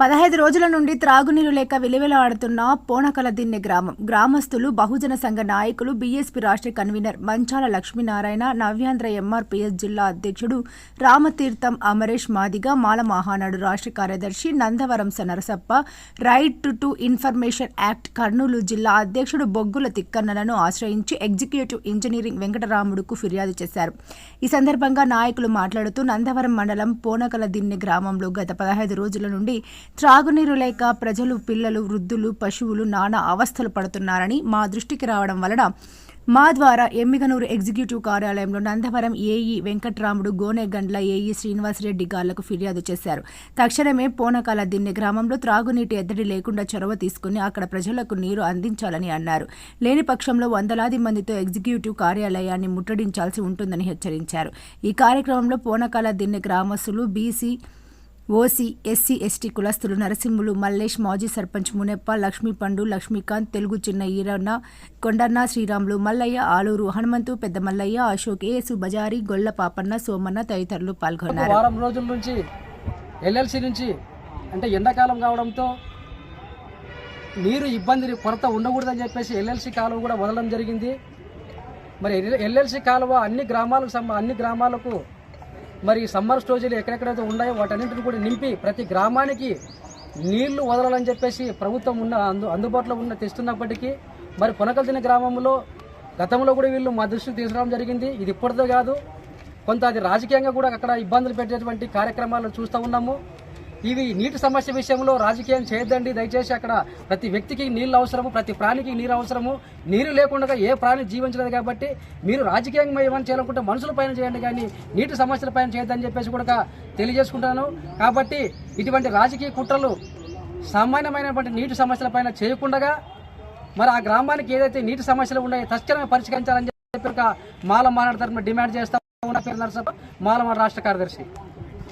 పదహైదు రోజుల నుండి త్రాగునీరు లేక విలువలాడుతున్న పోనకలదిన్నె గ్రామం. గ్రామస్తులు బహుజన సంఘ నాయకులు బీఎస్పీ రాష్ట్ర కన్వీనర్ మంచాల లక్ష్మీనారాయణ నవ్యాంధ్ర ఎంఆర్పీఎస్ జిల్లా అధ్యక్షుడు రామతీర్థం అమరేష్ మాదిగ మాల మహానాడు రాష్ట్ర కార్యదర్శి Nandavaram Narasappa right to information act Kurnool జిల్లా అధ్యక్షుడు బొగ్గుల తిక్కన్నలను ఆశ్రయించి ఎగ్జిక్యూటివ్ ఇంజనీరింగ్ వెంకటరాముడుకు ఫిర్యాదు చేశారు. ఈ సందర్భంగా నాయకులు మాట్లాడుతూ నందవరం మండలం పోనకలదిన్నె గ్రామంలో గత పదహైదు రోజుల నుండి త్రాగునీరు లేక ప్రజలు పిల్లలు వృద్ధులు పశువులు నానా అవస్థలు పడుతున్నారని మా దృష్టికి రావడం వలన మా ద్వారా ఎమ్మిగనూరు ఎగ్జిక్యూటివ్ కార్యాలయంలో నందవరం ఏఈ వెంకట్రాముడు గోనెగండ్ల ఏఈ శ్రీనివాసరెడ్డి గార్లకు ఫిర్యాదు చేశారు. తక్షణమే పోనకాల దిన్నె గ్రామంలో త్రాగునీటి ఎద్దడి లేకుండా చొరవ తీసుకుని అక్కడ ప్రజలకు నీరు అందించాలని అన్నారు. లేని పక్షంలో వందలాది మందితో ఎగ్జిక్యూటివ్ కార్యాలయాన్ని ముట్టడించాల్సి ఉంటుందని హెచ్చరించారు. ఈ కార్యక్రమంలో పోనకాల దిన్నె గ్రామస్తులు బీసీ ఓసీ ఎస్సీ ఎస్టీ కులస్తులు నరసింహులు మల్లేష్ మాజీ సర్పంచ్ మునెప్ప లక్ష్మీ పండు లక్ష్మీకాంత్ తెలుగు చిన్న ఈరన్న కొండన్న శ్రీరాములు మల్లయ్య ఆలూరు హనుమంతు పెద్ద మల్లయ్య అశోక్ ఏసు బజారి గొల్ల పాపన్న సోమన్న తదితరులు పాల్గొన్నారు. వారం రోజుల నుంచి ఎల్ఎల్సి నుంచి అంటే ఎండాకాలం కావడంతో నీరు ఇబ్బంది కొరత ఉండకూడదని చెప్పేసి ఎల్ఎల్సి కాలువ కూడా వదలడం జరిగింది. మరి ఎల్ఎల్సి కాలువ అన్ని గ్రామాలకు అన్ని గ్రామాలకు మరి సమ్మర్ స్టోరేజీలు ఎక్కడెక్కడైతే ఉన్నాయో వాటన్నింటిని కూడా నింపి ప్రతి గ్రామానికి నీళ్ళు వదలాలని చెప్పేసి ప్రభుత్వం ఉన్న అందు అందుబాటులో ఉన్న తెస్తున్నప్పటికీ మరి పొనకల్చిన గ్రామంలో గతంలో కూడా వీళ్ళు మా దృష్టికి తీసుకురావడం జరిగింది. ఇది ఇప్పటితో కాదు కొంత అది రాజకీయంగా కూడా అక్కడ ఇబ్బందులు పెట్టేటువంటి కార్యక్రమాలు చూస్తూ ఉన్నాము. ఇవి నీటి సమస్య విషయంలో రాజకీయం చేయొద్దండి. దయచేసి అక్కడ ప్రతి వ్యక్తికి నీళ్ళు అవసరము ప్రతి ప్రాణికి నీరు అవసరము. నీరు లేకుండా ఏ ప్రాణి జీవించలేదు కాబట్టి మీరు రాజకీయంగా ఏమైనా చేయాలనుకుంటే మనుషుల పైన చేయండి కానీ నీటి సమస్యల పైన చేయొద్దని చెప్పేసి కూడా తెలియజేసుకుంటాను. కాబట్టి ఇటువంటి రాజకీయ కుట్రలు సామాన్యమైనటువంటి నీటి సమస్యల పైన చేయకుండా మరి ఆ గ్రామానికి ఏదైతే నీటి సమస్యలు ఉన్నాయో తక్షణమే పరిష్కరించాలని చెప్పి మాల మానాడు తరఫున డిమాండ్ చేస్తా ఉన్న పేరు నరసప్ప మాల రాష్ట్ర కార్యదర్శి.